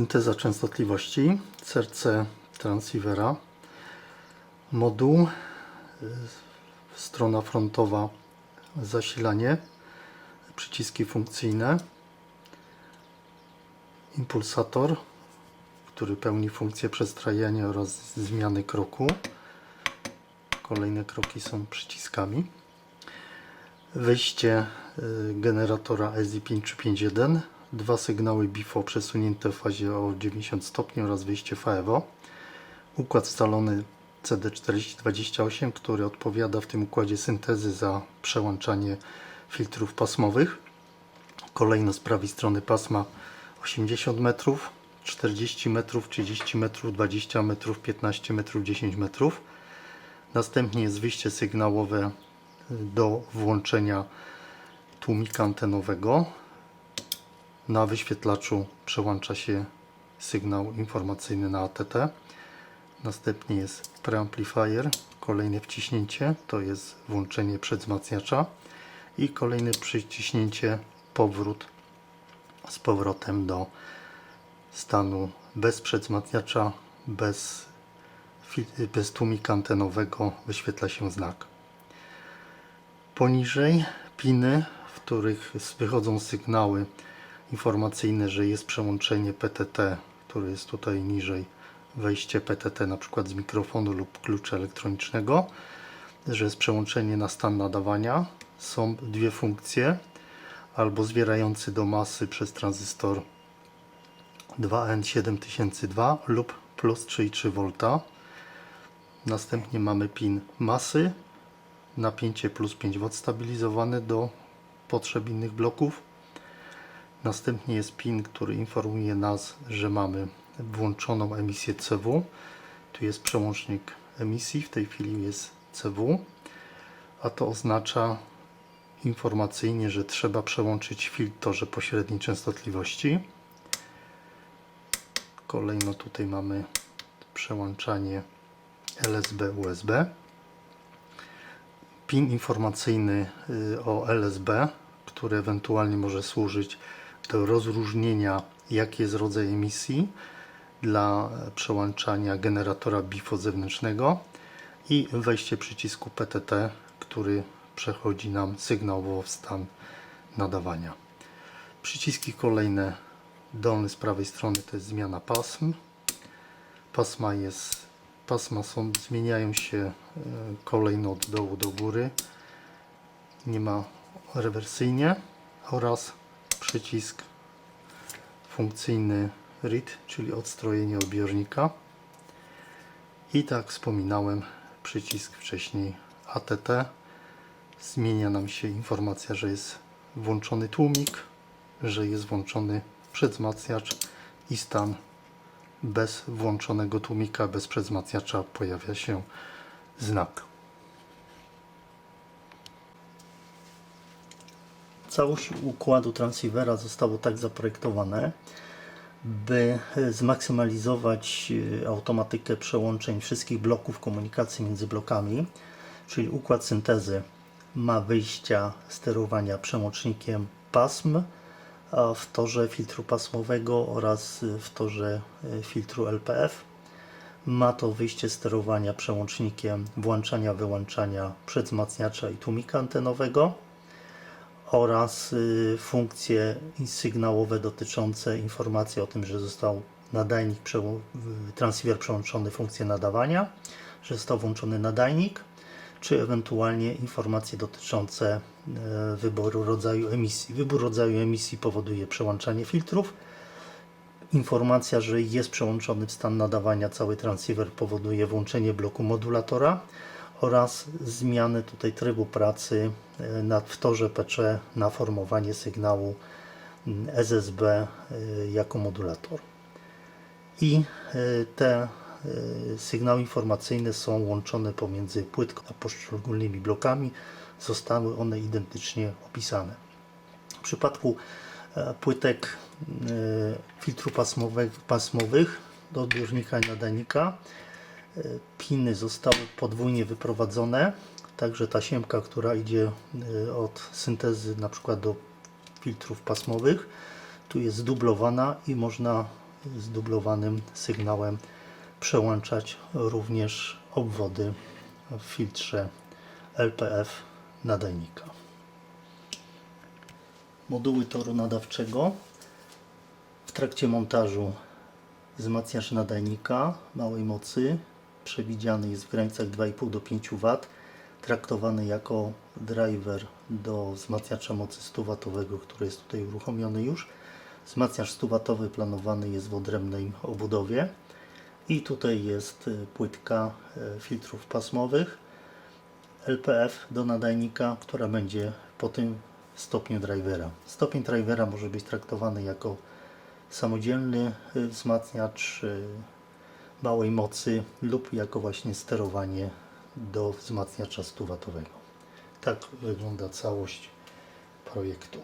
Synteza częstotliwości, serce transceivera, moduł, y, strona frontowa, zasilanie, przyciski funkcyjne, impulsator, który pełni funkcję przestrajania oraz zmiany kroku. Kolejne kroki są przyciskami. Wyjście y, generatora SI5351, dwa sygnały BIFO przesunięte w fazie o 90 stopni oraz wyjście FEVO. Układ scalony CD4028, który odpowiada w tym układzie syntezy za przełączanie filtrów pasmowych. Kolejno z prawej strony pasma 80 metrów, 40 metrów, 30 metrów, 20 metrów, 15 metrów, 10 metrów. Następnie jest wyjście sygnałowe do włączenia tłumika antenowego. Na wyświetlaczu przełącza się sygnał informacyjny na ATT. Następnie jest preamplifier, kolejne wciśnięcie, to jest włączenie przedwzmacniacza i kolejne przyciśnięcie, powrót z powrotem do stanu bez przedwzmacniacza, bez, bez tłumika antenowego wyświetla się znak. Poniżej piny, w których wychodzą sygnały informacyjne, że jest przełączenie PTT, które jest tutaj niżej, wejście PTT na przykład z mikrofonu lub klucza elektronicznego, że jest przełączenie na stan nadawania. Są dwie funkcje, albo zwierający do masy przez tranzystor 2N7002 lub plus 3,3 V. Następnie mamy pin masy, napięcie plus 5 V stabilizowane do potrzeb innych bloków. Następnie jest pin, który informuje nas, że mamy włączoną emisję CW. Tu jest przełącznik emisji, w tej chwili jest CW, a to oznacza informacyjnie, że trzeba przełączyć filtrze pośredniej częstotliwości. Kolejno tutaj mamy przełączanie LSB USB. PIN informacyjny y, o LSB, który ewentualnie może służyć do rozróżnienia, jaki jest rodzaj emisji dla przełączania generatora BIFO zewnętrznego i wejście przycisku PTT, który przechodzi nam sygnałowo w stan nadawania. Przyciski kolejne, dolny z prawej strony to jest zmiana pasm. Pasma jest, pasma są, zmieniają się e, kolejno od dołu do góry. Nie ma rewersyjnie oraz przycisk funkcyjny RIT, czyli odstrojenie odbiornika. I tak wspominałem, przycisk wcześniej ATT. Zmienia nam się informacja, że jest włączony tłumik, że jest włączony przedwzmacniacz i stan bez włączonego tłumika, bez przedwzmacniacza pojawia się znak. Całość układu transceivera zostało tak zaprojektowane, by zmaksymalizować e, automatykę przełączeń wszystkich bloków komunikacji między blokami, czyli układ syntezy ma wyjścia sterowania przełącznikiem pasm w torze filtru pasmowego oraz w torze e, filtru LPF. Ma to wyjście sterowania przełącznikiem włączania, wyłączania przedwzmacniacza i tłumika antenowego oraz y, funkcje sygnałowe dotyczące informacji o tym, że został nadajnik, y, transceiver przełączony funkcję nadawania, że został włączony nadajnik. czy ewentualnie informacje dotyczące e, wyboru rodzaju emisji. Wybór rodzaju emisji powoduje przełączanie filtrów. Informacja, że jest przełączony w stan nadawania cały transceiver powoduje włączenie bloku modulatora oraz zmianę tutaj trybu pracy e, na, w torze PC na formowanie sygnału mm, SSB e, jako modulator. I e, te sygnały informacyjne są łączone pomiędzy płytką a poszczególnymi blokami. Zostały one identycznie opisane. W przypadku płytek filtru pasmowych, pasmowych do odbiornika i nadajnika piny zostały podwójnie wyprowadzone, także ta siemka, która idzie e, od syntezy na przykład do filtrów pasmowych, tu jest zdublowana i można z dublowanym sygnałem przełączać również obwody w filtrze LPF nadajnika. Moduły toru nadawczego. W trakcie montażu wzmacniacz nadajnika małej mocy przewidziany jest w granicach 2,5 do 5 W, traktowany jako driver do wzmacniacza mocy 100 W, który jest tutaj uruchomiony już. Wzmacniacz 100 W planowany jest w odrębnej obudowie. I tutaj jest y, płytka y, filtrów pasmowych LPF do nadajnika, która będzie po tym stopniu drivera. Stopień drivera może być traktowany jako samodzielny y, wzmacniacz małej mocy lub jako właśnie sterowanie do wzmacniacza 100 W. Tak wygląda całość projektu.